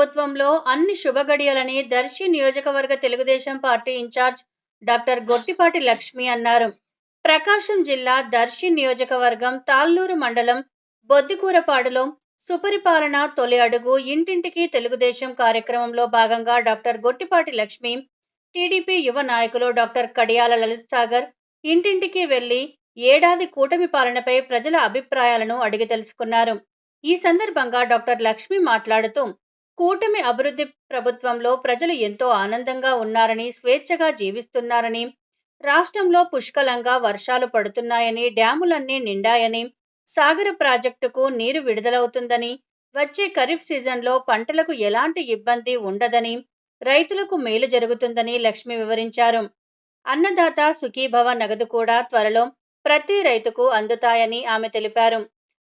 ప్రభుత్వంలో అన్ని శుభగడియలని దర్శి నియోజకవర్గ Telugudesam party incharge doctor Gottipati Lakshmi అన్నారు. ప్రకాశం జిల్లా దర్శి నియోజకవర్గం తాళ్ళూరు మండలం బొద్దికూరపాడులో సుపరిపాలన తొలి అడుగు ఇంటింటికి తెలుగుదేశం కార్యక్రమంలో భాగంగా డాక్టర్ గొట్టిపాటి లక్ష్మి టీడీపీ యువ నాయకులు డాక్టర్ కడియాల లలిత్ సాగర్ ఇంటింటికి వెళ్ళి ఏడాది కూటమి పాలనపై ప్రజల అభిప్రాయాలను అడిగి తెలుసుకున్నారు. ఈ సందర్భంగా డాక్టర్ లక్ష్మి మాట్లాడుతూ కూటమి అభివృద్ధి ప్రభుత్వంలో ప్రజలు ఎంతో ఆనందంగా ఉన్నారని స్వేచ్ఛగా జీవిస్తున్నారని రాష్ట్రంలో పుష్కలంగా వర్షాలు పడుతున్నాయని డ్యాములన్నీ నిండాయని సాగర ప్రాజెక్టుకు నీరు విడుదలవుతుందని వచ్చే ఖరీఫ్ సీజన్లో పంటలకు ఎలాంటి ఇబ్బంది ఉండదని రైతులకు మేలు జరుగుతుందని లక్ష్మి వివరించారు. అన్నదాత సుఖీభవ నగదు కూడా త్వరలో ప్రతి రైతుకు అందుతాయని ఆమె తెలిపారు.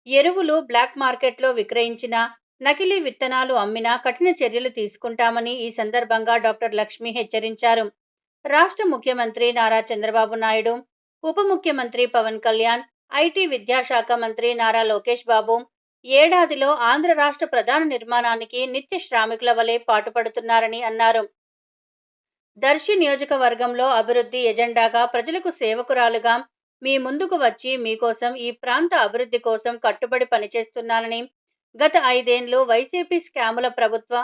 ఎరువులు బ్లాక్ మార్కెట్లో విక్రయించిన నకిలీ విత్తనాలు అమ్మినా కఠిన చర్యలు తీసుకుంటామని ఈ సందర్భంగా డాక్టర్ లక్ష్మి హెచ్చరించారు. రాష్ట్ర ముఖ్యమంత్రి నారా చంద్రబాబు నాయుడు ఉప ముఖ్యమంత్రి పవన్ కళ్యాణ్ ఐటీ విద్యాశాఖ మంత్రి నారా లోకేష్ బాబు ఏడాదిలో ఆంధ్ర రాష్ట్ర ప్రధాన నిర్మాణానికి నిత్య శ్రామికుల వలె పాటుపడుతున్నారని అన్నారు. దర్శి నియోజకవర్గంలో అభివృద్ధి ఎజెండాగా ప్రజలకు సేవకురాలుగా మీ ముందుకు వచ్చి మీకోసం ఈ ప్రాంత అభివృద్ధి కోసం కట్టుబడి పనిచేస్తున్నానని గత ఐదేండ్లు వైసీపీ స్కాముల ప్రభుత్వ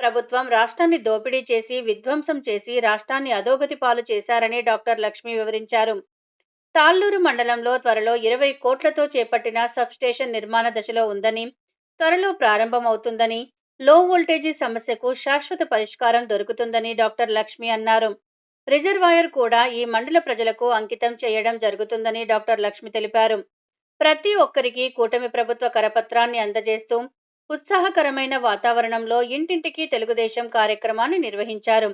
ప్రభుత్వం రాష్ట్రాన్ని దోపిడీ చేసి విధ్వంసం చేసి రాష్ట్రాన్ని అధోగతి పాలు చేశారని డాక్టర్ లక్ష్మి వివరించారు. తాళ్ళూరు మండలంలో త్వరలో ఇరవై కోట్లతో చేపట్టిన సబ్స్టేషన్ నిర్మాణ దశలో ఉందని త్వరలో ప్రారంభమవుతుందని లో వోల్టేజీ సమస్యకు శాశ్వత పరిష్కారం దొరుకుతుందని డాక్టర్ లక్ష్మి అన్నారు. రిజర్వాయర్ కూడా ఈ మండల ప్రజలకు అంకితం చేయడం జరుగుతుందని డాక్టర్ లక్ష్మి తెలిపారు. ప్రతి ఒక్కరికి కూటమి ప్రభుత్వ కరపత్రాన్ని అందజేస్తూ ఉత్సాహకరమైన వాతావరణంలో ఇంటింటికి తెలుగుదేశం కార్యక్రమాన్ని నిర్వహించారు.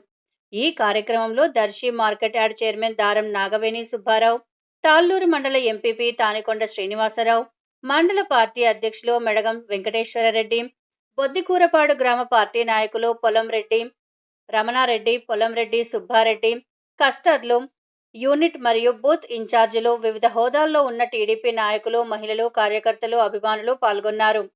ఈ కార్యక్రమంలో దర్శి మార్కెట్ యార్డ్ చైర్మన్ దారం నాగవేణి సుబ్బారావు తాళ్ళూరు మండల ఎంపీపీ తానికొండ శ్రీనివాసరావు మండల పార్టీ అధ్యక్షులు మెడగం వెంకటేశ్వరరెడ్డి బొద్దికూరపాడు గ్రామ పార్టీ నాయకులు పొలంరెడ్డి రమణారెడ్డి పొలంరెడ్డి సుబ్బారెడ్డి కస్టర్లు యూనిట్ మరియు బూత్ ఇన్ఛార్జీలు వివిధ హోదాల్లో ఉన్న టీడీపీ నాయకులు మహిళలు కార్యకర్తలు అభిమానులు పాల్గొన్నారు.